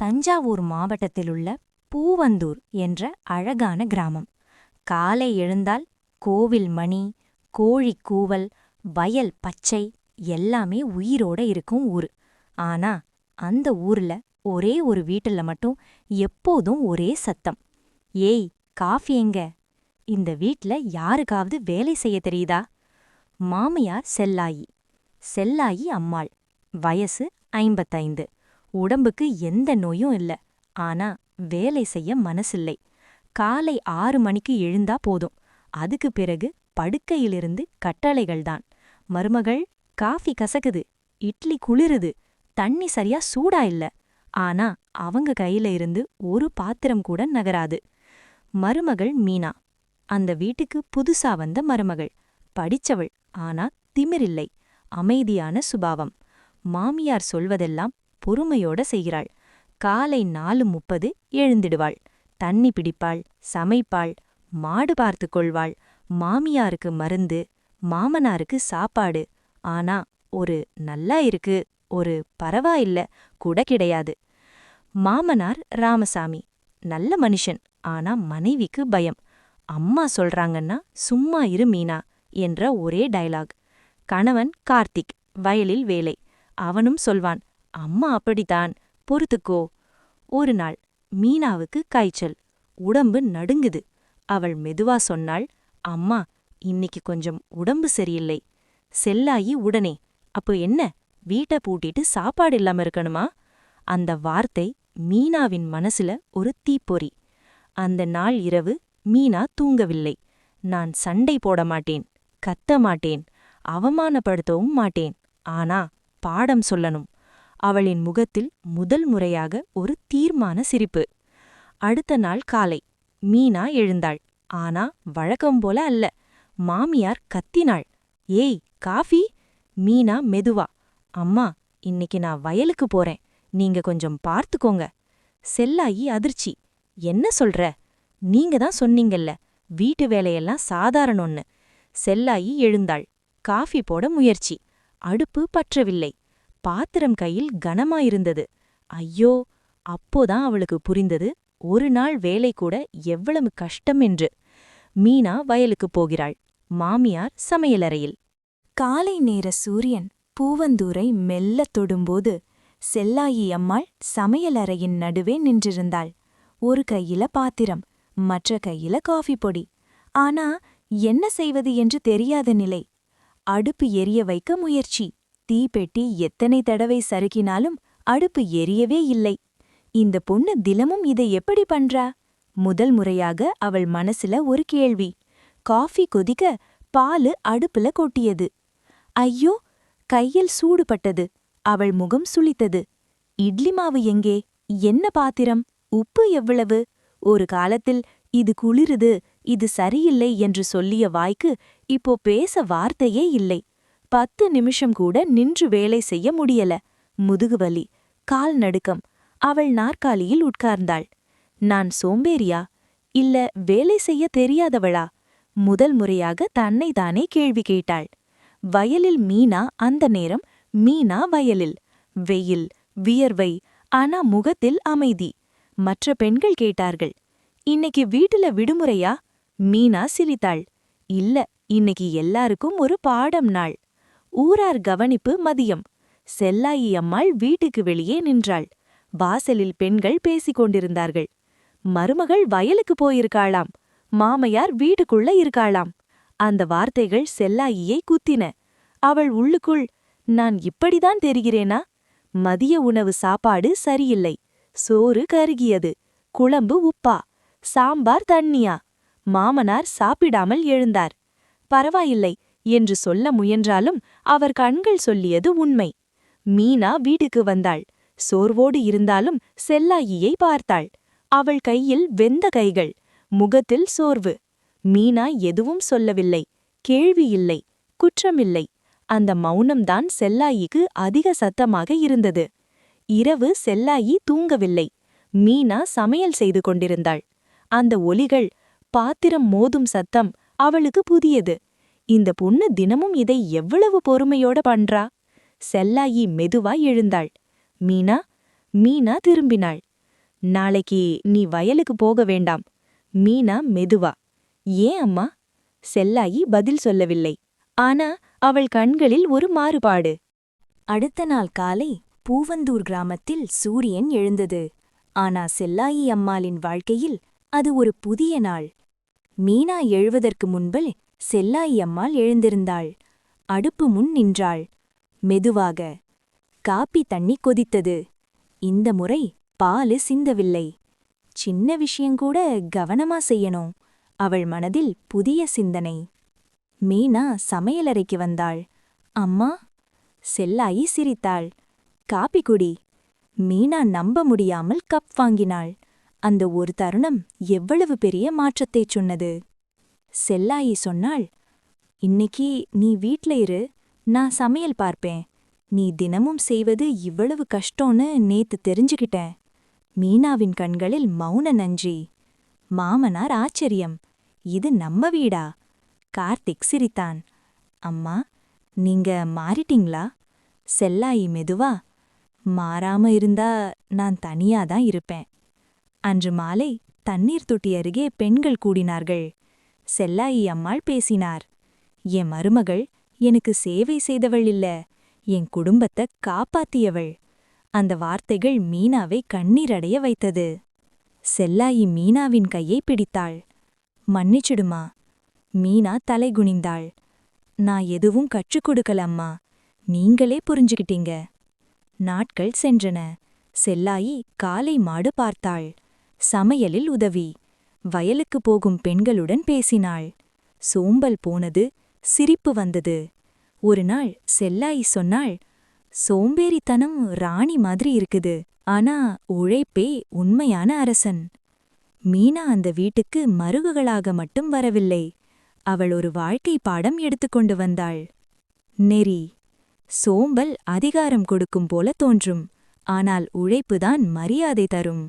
தஞ்சாவூர் மாவட்டத்திலுள்ள பூவந்தூர் என்ற அழகான கிராமம். காலை எழுந்தால் கோவில் மணி கோழி கூவல் வயல் பச்சை எல்லாமே உயிரோட இருக்கும் ஊரு. ஆனா அந்த ஊர்ல ஒரே ஒரு வீட்டுல மட்டும் எப்போதும் ஒரே சத்தம். ஏய் காஃபி எங்க? இந்த வீட்ல யாருக்காவது வேலை செய்ய தெரியுதா? மாமியார் செல்லாயி. செல்லாயி அம்மாள். வயசு ஐம்பத்தைந்து. உடம்புக்கு எந்த நோயும் இல்ல. ஆனா வேலை செய்ய மனசில்லை. காலை ஆறு மணிக்கு எழுந்தா போதும். அதுக்கு பிறகு படுக்கையிலிருந்து கட்டளைகள்தான் மருமகள் காஃபி கசக்குது இட்லி குளிருது தண்ணி சரியா சூடா இல்ல. ஆனா அவங்க கையில இருந்து ஒரு பாத்திரம் கூட நகராது. மருமகள் மீனா. அந்த வீட்டுக்கு புதுசா வந்த மருமகள். படிச்சவள் ஆனா திமிரில்லை. அமைதியான சுபாவம். மாமியார் சொல்வதெல்லாம் பொறுமையோட செய்கிறாள். காலை நாலு முப்பது எழுந்திடுவாள். தண்ணி பிடிப்பாள் சமைப்பாள் மாடு பார்த்து கொள்வாள். மாமியாருக்கு மருந்து மாமனாருக்கு சாப்பாடு. ஆனா ஒரு நல்லா இருக்கு ஒரு பரவாயில்ல கூட கிடையாது. மாமனார் ராமசாமி நல்ல மனுஷன் ஆனா மனைவிக்கு பயம். அம்மா சொல்றாங்கன்னா சும்மா இரு மீனா என்ற ஒரே டயலாக் கணவன் கார்த்திக் வயலில் வேலை. அவனும் சொல்வான் அம்மா அப்படித்தான். பொறுத்துக்கோ. ஒரு நாள் மீனாவுக்கு காய்ச்சல். உடம்பு நடுங்குது. அவள் மெதுவா சொன்னாள் அம்மா இன்னைக்கு கொஞ்சம் உடம்பு சரியில்லை. செல்லாயி உடனே. அப்போ என்ன? வீட்டை பூட்டிட்டு சாப்பாடு இல்லாம இருக்கணுமா? அந்த வார்த்தை மீனாவின் மனசுல ஒரு தீப்பொறி. அந்த நாள் இரவு மீனா தூங்கவில்லை. நான் சண்டை போட மாட்டேன் கத்த மாட்டேன் அவமானப்படுத்தவும் மாட்டேன். ஆனா பாடம் சொல்லணும். அவளின் முகத்தில் முதல் முறையாக ஒரு தீர்மான சிரிப்பு. அடுத்த நாள் காலை மீனா எழுந்தாள். ஆனா வழக்கம் போல அல்ல. மாமியார் கத்தினாள். ஏய் காஃபி? மீனா மெதுவா. அம்மா இன்னைக்கு நான் வயலுக்கு போறேன். நீங்க கொஞ்சம் பார்த்துக்கோங்க. செல்லாயி அதிர்ச்சி. என்ன சொல்ற? நீங்க தான் சொன்னீங்கல்ல. வீட்டு வேலையெல்லாம் சாதாரணொன்னு செல்லாயி எழுந்தாள். காஃபி போட முயற்சி. அடுப்பு பற்றவில்லை. பாத்திரம் கையில் கனமாயிருந்தது. ஐயோ அப்போதான் அவளுக்கு புரிந்தது ஒரு நாள் வேலை கூட எவ்வளவு கஷ்டம் என்று. மீனா வயலுக்குப் போகிறாள். மாமியார் சமையலறையில். காலை நேர சூரியன் பூவந்தூரை மெல்ல தொடும்போது செல்லாயி அம்மாள் சமையலறையின் நடுவே நின்றிருந்தாள். ஒரு கையில பாத்திரம் மற்ற கையில காஃபி பொடி. ஆனா என்ன செய்வது என்று தெரியாத நிலை. அடுப்பு எரிய வைக்க முயற்சி. தீப்பெட்டி எத்தனை தடவை சறுக்கினாலும் அடுப்பு எரியவே இல்லை. இந்த பொண்ணு தினமும் இதை எப்படி பண்றா? முதல் முறையாக அவள் மனசுல ஒரு கேள்வி. காஃபி கொதிக்க பாலு அடுப்புல கொட்டியது. ஐயோ கையில் சூடுபட்டது. அவள் முகம் சுளித்தது. இட்லி மாவு எங்கே? என்ன பாத்திரம்? உப்பு எவ்வளவு? ஒரு காலத்தில் இது குளிருது இது சரியில்லை என்று சொல்லிய வாய்க்கு இப்போ பேச வார்த்தையே இல்லை. பத்து நிமிஷம் கூட நின்று வேலை செய்ய முடியல. முதுகுவலி கால் நடுக்கம். அவள் நாற்காலியில் உட்கார்ந்தாள். நான் சோம்பேறியா? இல்ல வேலை செய்ய தெரியாதவளா? முதல் முறையாக தன்னைத்தானே கேள்வி கேட்டாள். வயலில் மீனா அந்த நேரம் மீனா வயலில். வெயில் வியர்வை ஆனா முகத்தில் அமைதி. மற்ற பெண்கள் கேட்டார்கள் இன்னைக்கு வீட்டுல விடுமுறையா? மீனா சிரித்தாள் இல்ல இன்னைக்கு எல்லாருக்கும் ஒரு பாடம் நாள். ஊரார் கவனிப்பு மதியம். செல்லாயி அம்மாள் வீட்டுக்கு வெளியே நின்றாள். வாசலில் பெண்கள் பேசிக் கொண்டிருந்தார்கள். மருமகள் வயலுக்கு போயிருக்காளாம். மாமையார் வீட்டுக்குள்ள இருக்காளாம். அந்த வார்த்தைகள் செல்லாயியை குத்தின. அவள் உள்ளுக்குள் நான் இப்படிதான் தெரிகிறேனா? மதிய உணவு சாப்பாடு சரியில்லை. சோறு கருகியது. குழம்பு உப்பா. சாம்பார் தண்ணியா? மாமனார் சாப்பிடாமல் எழுந்தார். பரவாயில்லை. என்று சொல்ல முயன்றாலும் அவர் கண்கள் சொல்லியது உண்மை. மீனா வீட்டுக்கு வந்தாள். சோர்வோடு இருந்தாலும் செல்லாயியை பார்த்தாள். அவள் கையில் வெந்த கைகள் முகத்தில் சோர்வு. மீனா எதுவும் சொல்லவில்லை. கேள்வி இல்லை. குற்றமில்லை. அந்த மௌனம்தான் செல்லாயிக்கு அதிக சத்தமாக இருந்தது. இரவு செல்லாயி தூங்கவில்லை. மீனா சமையல் செய்து கொண்டிருந்தாள். அந்த ஒலிகள் பாத்திரம் மோதும் சத்தம் அவளுக்கு புதியது. இந்த பொண்ணு தினமும் இதை எவ்வளவு பொறுமையோட பண்றா? செல்லாயி மெதுவா எழுந்தாள். மீனா மீனா திரும்பினாள். நாளைக்கு நீ வயலுக்கு போக வேண்டாம். மீனா மெதுவா ஏன் அம்மா? செல்லாயி பதில் சொல்லவில்லை. ஆனா அவள் கண்களில் ஒரு மாறுபாடு. அடுத்த நாள் காலை பூவந்தூர் கிராமத்தில் சூரியன் எழுந்தது. ஆனா செல்லாயி அம்மாளின் வாழ்க்கையில் அது ஒரு புதிய நாள். மீனா எழுவதற்கு முன்பு செல்லாயி அம்மாள் எழுந்திருந்தாள். அடுப்பு முன் நின்றாள். மெதுவாக காப்பி தண்ணி கொதித்தது. இந்த முறை பாலு சிந்தவில்லை. சின்ன விஷயங்கூட கவனமா செய்யணும். அவள் மனதில் புதிய சிந்தனை. மீனா சமையலறைக்கு வந்தாள். அம்மா செல்லாயி சிரித்தாள். காப்பி குடி. மீனா நம்ப முடியாமல் கப் வாங்கினாள். அந்த ஒரு தருணம் எவ்வளவு பெரிய மாற்றத்தைச் சொன்னது. செல்லாயி சொன்னாள் இன்னைக்கு நீ வீட்ல இரு நான் சமையல் பார்ப்பேன். நீ தினமும் செய்வது இவ்வளவு கஷ்டம்னு நேத்து தெரிஞ்சுக்கிட்டேன். மீனாவின் கண்களில் மௌன நன்றி. மாமனார் ஆச்சரியம். இது நம்ம வீடா கார்த்திக் சிரித்தான். அம்மா நீங்க மாறிட்டீங்களா? செல்லாயி மெதுவா மாறாம இருந்தா நான் தனியா தான் இருப்பேன் அன்று மாலை தண்ணீர் தொட்டி அருகே பெண்கள் கூடினார்கள். செல்லாயி அம்மாள் பேசினார். என் மருமகள் எனக்கு சேவை செய்தவள் இல்ல என் குடும்பத்தை காப்பாத்தியவள். அந்த வார்த்தைகள் மீனாவை கண்ணீரடைய வைத்தது. செல்லாயி மீனாவின் கையை பிடித்தாள். மன்னிச்சிடுமா? மீனா தலைகுனிந்தாள். நான் எதுவும் கற்றுக் கொடுக்கல அம்மா. நீங்களே புரிஞ்சுக்கிட்டீங்க. நாட்கள் சென்றன. செல்லாயி காலை மாடு பார்த்தாள். சமையலில் உதவி. வயலுக்கு போகும் பெண்களுடன் பேசினாள். சோம்பல் போனது சிரிப்பு வந்தது. ஒரு நாள் செல்லாயி சொன்னாள் சோம்பேறித்தனம் ராணி மாதிரி இருக்குது ஆனா உழைப்பே உண்மையான அரசன். மீனா அந்த வீட்டுக்கு மருகுகளாக மட்டும் வரவில்லை. அவள் ஒரு வாழ்க்கை பாடம் எடுத்துக்கொண்டு வந்தாள். நெறி. சோம்பல் அதிகாரம் கொடுக்கும் போல தோன்றும் ஆனால் உழைப்புதான் மரியாதை தரும்.